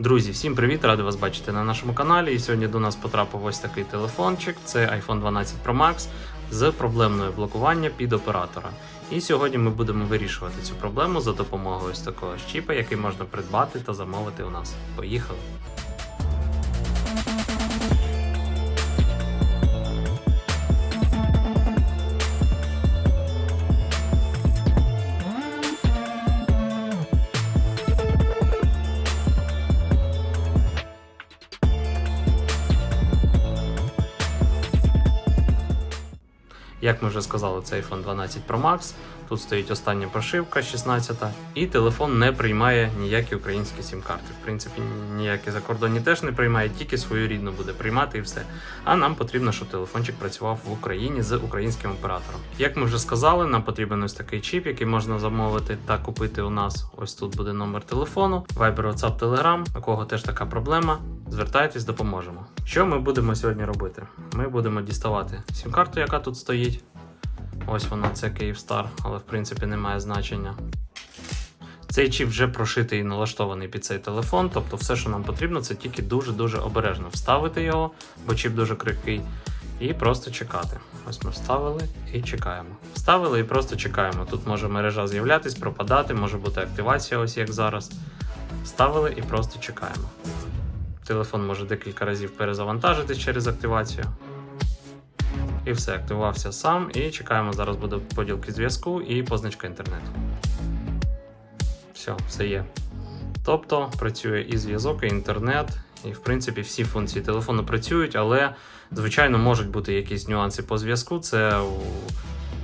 Друзі, всім привіт! Радий вас бачити на нашому каналі. І сьогодні до нас потрапив ось такий телефончик. Це iPhone 12 Pro Max з проблемною блокування під оператора. І сьогодні ми будемо вирішувати цю проблему за допомогою ось такого щіпа, який можна придбати та замовити у нас. Поїхали! Як ми вже сказали, це iPhone 12 Pro Max. Тут стоїть остання прошивка 16 і телефон не приймає ніякі українські сім-карти. В принципі, ніякі закордонні теж не приймає, тільки свою рідну буде приймати і все. А нам потрібно, щоб телефончик працював в Україні з українським оператором. Як ми вже сказали, нам потрібен ось такий чіп, який можна замовити та купити у нас. Ось тут буде номер телефону, Viber, WhatsApp, Telegram, у кого теж така проблема. Звертайтесь, допоможемо. Що ми будемо сьогодні робити? Ми будемо діставати сім-карту, яка тут стоїть. Ось вона, це Kyivstar, але в принципі не має значення. Цей чіп вже прошитий і налаштований під цей телефон, тобто все, що нам потрібно, це тільки дуже-дуже обережно вставити його, бо чіп дуже крихкий, і просто чекати. Ось ми вставили і чекаємо. Вставили і просто чекаємо. Тут може мережа з'являтись, пропадати, може бути активація, ось як зараз. Вставили і просто чекаємо. Телефон може декілька разів перезавантажитись через активацію. І все, активувався сам. І чекаємо, зараз буде поділки зв'язку і позначка інтернету. Все, все є. Тобто працює і зв'язок, і інтернет, і в принципі всі функції телефону працюють, але, звичайно, можуть бути якісь нюанси по зв'язку. Це у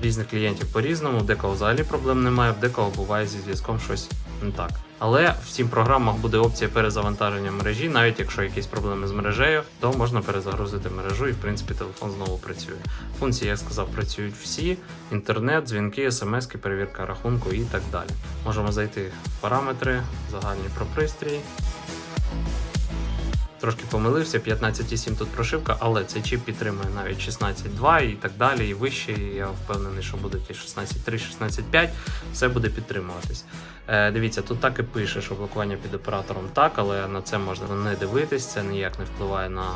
різних клієнтів по-різному, декого взагалі проблем немає, в декого буває зі зв'язком щось не так. Але в цим програмах буде опція перезавантаження мережі, навіть якщо якісь проблеми з мережею, то можна перезагрузити мережу і в принципі телефон знову працює. Функції, як сказав, працюють всі: інтернет, дзвінки, смс, перевірка рахунку і так далі. Можемо зайти в параметри, загальні про пристрій. Трошки помилився, 15,7 тут прошивка, але цей чіп підтримує навіть 16.2 і так далі, і вище. І я впевнений, що будуть і 16.3, 16.5, все буде підтримуватись. Е, дивіться, тут так і пише, що блокування під оператором так, але на це можна не дивитись, це ніяк не впливає на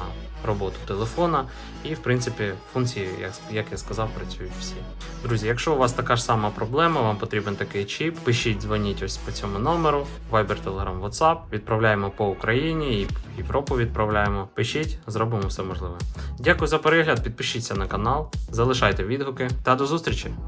роботу телефона. І, в принципі, функції, як, як я сказав, працюють всі. Друзі, якщо у вас така ж сама проблема, вам потрібен такий чіп, пишіть, дзвоніть ось по цьому номеру, Viber, Telegram, WhatsApp. Відправляємо по Україні і в Європу відправляємо. Пишіть, зробимо все можливе. Дякую за перегляд, підпишіться на канал, залишайте відгуки та до зустрічі!